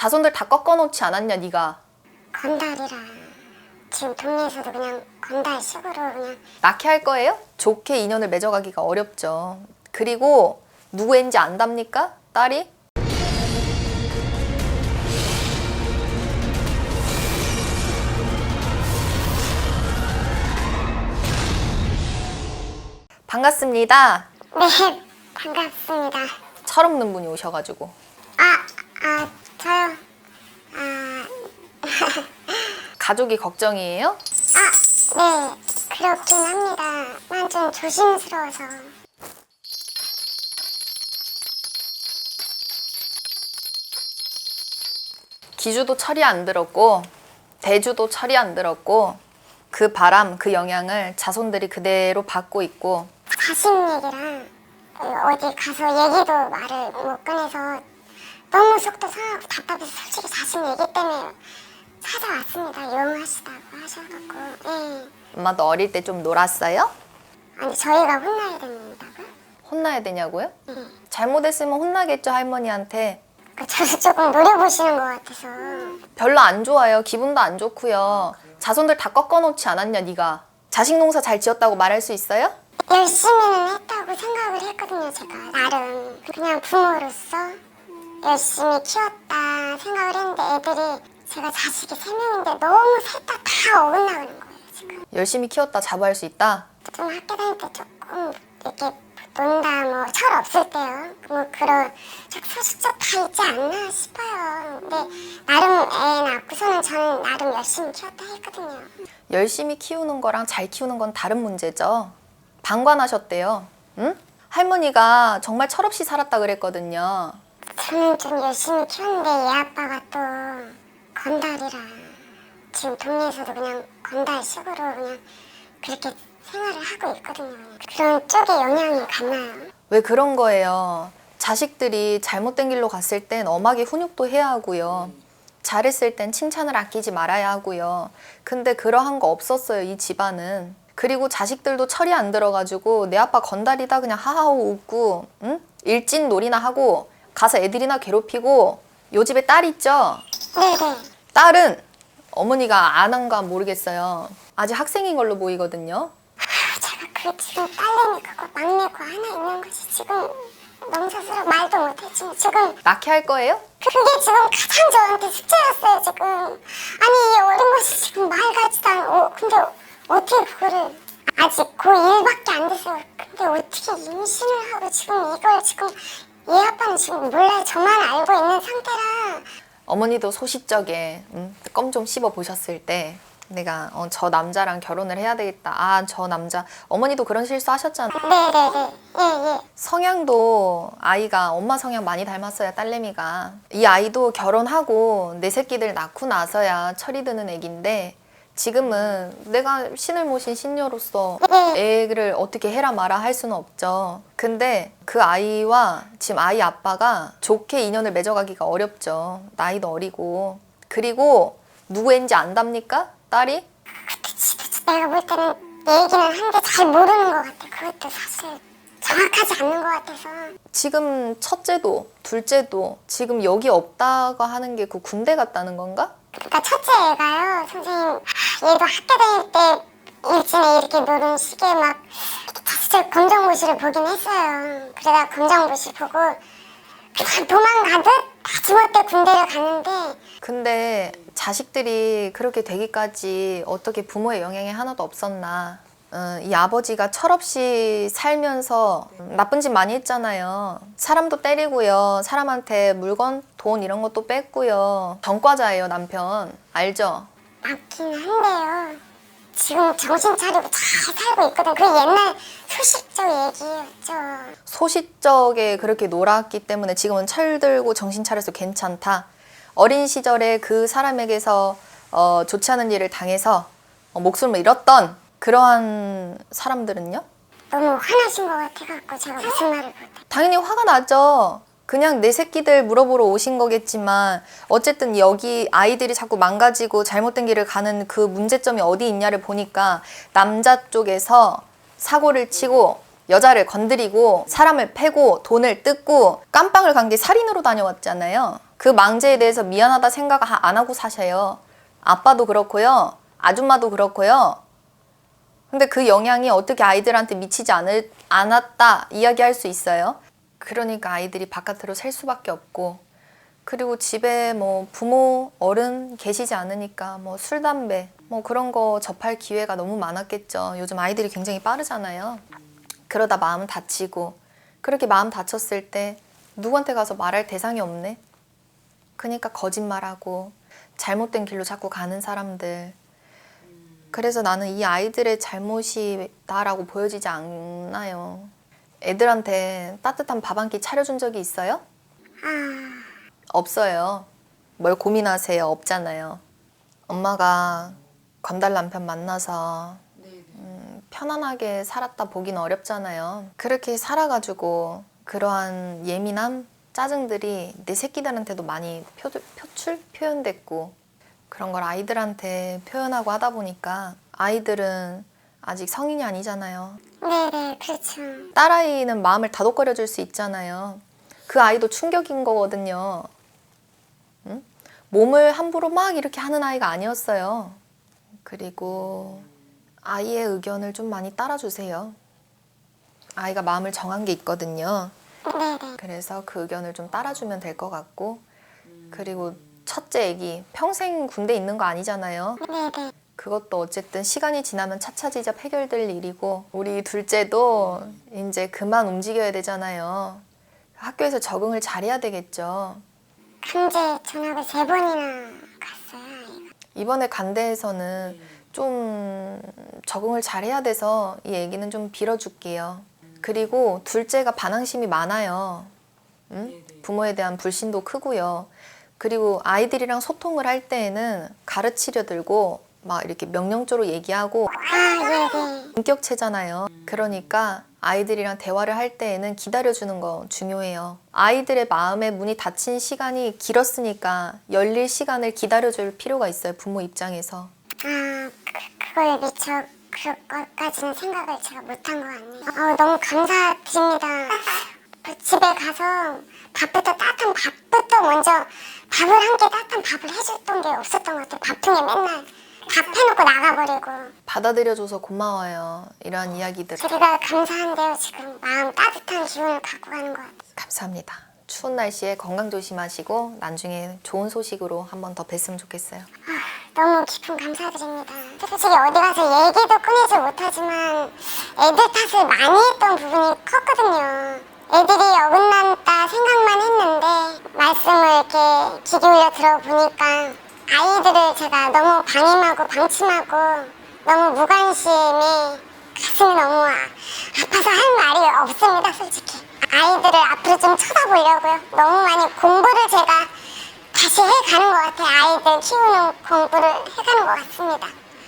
자손들 다 꺾어놓지 않았냐 네가 건달이라 지금 동네에서도 그냥 건달 식으로 그냥 낳게 할 거예요? 좋게 인연을 맺어가기가 어렵죠. 그리고 누구인지 안답니까? 딸이? 반갑습니다. 네 반갑습니다. 철없는 분이 오셔가지고 아, 아 저요. 아, 가족이 걱정이에요? 아, 네 그렇긴 합니다. 난 좀 조심스러워서. 기주도 철이 안 들었고 대주도 철이 안 들었고 그 바람 그 영향을 자손들이 그대로 받고 있고 자식 얘기랑 그 어디 가서 얘기도 말을 못 꺼내서 너무 속도 상하고 답답해서 솔직히 자식 얘기 때문에 찾아왔습니다. 용하시다고 하셔갖고 예. 엄마 너 어릴 때 좀 놀았어요? 아니 저희가 혼나야 된다고요? 혼나야 되냐고요? 예. 잘못했으면 혼나겠죠 할머니한테 그 저를 조금 노려보시는 것 같아서 별로 안 좋아요 기분도 안 좋고요 자손들 다 꺾어놓지 않았냐 네가 자식 농사 잘 지었다고 말할 수 있어요? 열심히는 했다고 생각을 했거든요 제가 나름 그냥 부모로서 열심히 키웠다 생각을 했는데 애들이 제가 자식이 세 명인데 너무 셋 다 다 어긋나가는 거예요 지금. 열심히 키웠다 자부할 수 있다? 좀 학교 다닐 때 조금 이렇게 논다 뭐 철 없을 때요. 뭐 그런 좀 소식적 다 있지 않나 싶어요. 근데 나름 애 낳고서는 저는 나름 열심히 키웠다 했거든요. 열심히 키우는 거랑 잘 키우는 건 다른 문제죠. 방관하셨대요. 응? 할머니가 정말 철없이 살았다 그랬거든요. 저는 좀 열심히 키웠는데 얘 아빠가 또 건달이라 지금 동네에서도 그냥 건달 식으로 그냥 그렇게 생활을 하고 있거든요. 그런 쪽에 영향이 갔나요? 왜 그런 거예요? 자식들이 잘못된 길로 갔을 땐 엄하게 훈육도 해야 하고요. 잘했을 땐 칭찬을 아끼지 말아야 하고요. 근데 그러한 거 없었어요, 이 집안은. 그리고 자식들도 철이 안 들어가지고 내 아빠 건달이다 그냥 하하호 웃고, 응? 일진 놀이나 하고 가서 애들이나 괴롭히고 요 집에 딸 있죠? 네네. 딸은 어머니가 안 한가 모르겠어요. 아직 학생인 걸로 보이거든요. 아, 제가 그 지금 딸내미 그거 막내 거 하나 있는 것이 지금 너무 스스로 말도 못했지만 지금 낳게 할 거예요? 그게 지금 가장 저한테 숙제였어요 지금. 아니 이 어린 것이 지금 말 같지도 않고 어, 근데 어떻게 그거를 아직 고1밖에 안 됐어요. 근데 어떻게 임신을 하고 지금 이걸 지금 얘 아빠는 지금 몰라요. 저만 알고 있는 상태라 어머니도 소시적에 음, 껌좀 씹어 보셨을 때 내가 어, 저 남자랑 결혼을 해야 되겠다. 아 저 남자 어머니도 그런 실수 하셨잖아. 네네네 예예 성향도 아이가 엄마 성향 많이 닮았어요 딸내미가. 이 아이도 결혼하고 내 새끼들 낳고 나서야 철이 드는 애긴데 지금은 내가 신을 모신 신녀로서 애를 어떻게 해라 마라 할 수는 없죠. 근데 그 아이와 지금 아이 아빠가 좋게 인연을 맺어가기가 어렵죠. 나이도 어리고. 그리고 누구인지 안답니까? 딸이? 내가 볼 때는 얘기는 한데 잘 모르는 것 같아. 그것도 사실 정확하지 않는 것 같아서 지금 첫째도 둘째도 지금 여기 없다고 하는 게 그 군대 갔다는 건가? 그러니까 첫째 애가요 선생님 얘도 학교 다닐 때 일진에 이렇게 노는 시기에 막 자칫 검정고시를 보긴 했어요 그러다 검정고시 보고 그냥 도망가듯 다 지멋대 군대를 갔는데 근데 자식들이 그렇게 되기까지 어떻게 부모의 영향이 하나도 없었나? 어, 이 아버지가 철없이 살면서 나쁜 짓 많이 했잖아요. 사람도 때리고요. 사람한테 물건, 돈 이런 것도 뺐고요. 전과자예요, 남편. 알죠? 맞긴 한데요 지금 정신 차리고 잘 살고 있거든 그 옛날 소식적 얘기였죠 소시적에 그렇게 놀았기 때문에 지금은 철들고 정신 차려서 괜찮다. 어린 시절에 그 사람에게서 어, 좋지 않은 일을 당해서 어, 목숨을 잃었던 그러한 사람들은요? 너무 화나신 것 같아갖고 제가 무슨 말을 못해 당연히 화가 나죠. 그냥 내 새끼들 물어보러 오신 거겠지만 어쨌든 여기 아이들이 자꾸 망가지고 잘못된 길을 가는 그 문제점이 어디 있냐를 보니까 남자 쪽에서 사고를 치고 여자를 건드리고 사람을 패고 돈을 뜯고 깜빵을 간 게 살인으로 다녀왔잖아요. 그 망제에 대해서 미안하다 생각 하- 안 하고 사셔요. 아빠도 그렇고요. 아줌마도 그렇고요. 근데 그 영향이 어떻게 아이들한테 미치지 않을, 않았다 이야기할 수 있어요. 그러니까 아이들이 바깥으로 셀 수밖에 없고 그리고 집에 뭐 부모 어른 계시지 않으니까 뭐 술 담배 뭐 그런 거 접할 기회가 너무 많았겠죠. 요즘 아이들이 굉장히 빠르잖아요. 그러다 마음 다치고 그렇게 마음 다쳤을 때 누구한테 가서 말할 대상이 없네. 그러니까 거짓말하고 잘못된 길로 자꾸 가는 사람들. 그래서 나는 이 아이들의 잘못이다라고 보여지지 않아요. 애들한테 따뜻한 밥 한 끼 차려준 적이 있어요? 없어요. 뭘 고민하세요? 없잖아요. 엄마가 건달 남편 만나서 음, 편안하게 살았다 보긴 어렵잖아요. 그렇게 살아가지고 그러한 예민함, 짜증들이 내 새끼들한테도 많이 표, 표출, 표현됐고 그런 걸 아이들한테 표현하고 하다 보니까 아이들은 아직 성인이 아니잖아요. 네네 그렇죠. 딸아이는 마음을 다독거려 줄 수 있잖아요. 그 아이도 충격인 거거든요. 응? 몸을 함부로 막 이렇게 하는 아이가 아니었어요. 그리고 아이의 의견을 좀 많이 따라주세요. 아이가 마음을 정한 게 있거든요. 네네 그래서 그 의견을 좀 따라주면 될 것 같고, 그리고 첫째 애기 평생 군대 있는 거 아니잖아요. 네네 그것도 어쨌든 시간이 지나면 차차지잡 해결될 일이고 우리 둘째도 이제 그만 움직여야 되잖아요. 학교에서 적응을 잘해야 되겠죠. 강제 전학을 세 번이나 갔어요. 이번에 간대에서는 좀 적응을 잘해야 돼서 이 얘기는 좀 빌어줄게요. 그리고 둘째가 반항심이 많아요. 응? 부모에 대한 불신도 크고요. 그리고 아이들이랑 소통을 할 때에는 가르치려 들고 막 이렇게 명령조로 얘기하고 인격체잖아요. 그러니까 아이들이랑 대화를 할 때에는 기다려주는 거 중요해요. 아이들의 마음의 문이 닫힌 시간이 길었으니까 열릴 시간을 기다려줄 필요가 있어요. 부모 입장에서. 아 그, 그걸 미처 그럴 것까지는 생각을 제가 못한 것 같네요. 어, 너무 감사드립니다. 그 집에 가서 밥부터 따뜻한 밥부터 먼저 밥을 한 끼 따뜻한 밥을 해줬던 게 없었던 것 같아요. 밥통에 맨날 밥 해놓고 나가버리고 받아들여줘서 고마워요. 이런 이야기들. 저희가 감사한데요. 지금 마음 따뜻한 기운을 갖고 가는 것 같아요. 감사합니다. 추운 날씨에 건강 조심하시고 나중에 좋은 소식으로 한 번 더 뵀으면 좋겠어요. 너무 깊은 감사드립니다. 솔직히 어디 가서 얘기도 꺼내지 못하지만 애들 탓을 많이 했던 부분이 컸거든요. 애들이 어긋난다 생각만 했는데 말씀을 이렇게 귀 기울여 들어보니까 아이들을 제가 너무 방임하고 방침하고 너무 무관심에 가슴이 너무 아, 아파서 할 말이 없습니다 솔직히 아이들을 앞으로 좀 쳐다보려고요 너무 많이 공부를 제가 다시 해가는 것 같아요. 아이들 키우는 공부를 해가는 것 같습니다.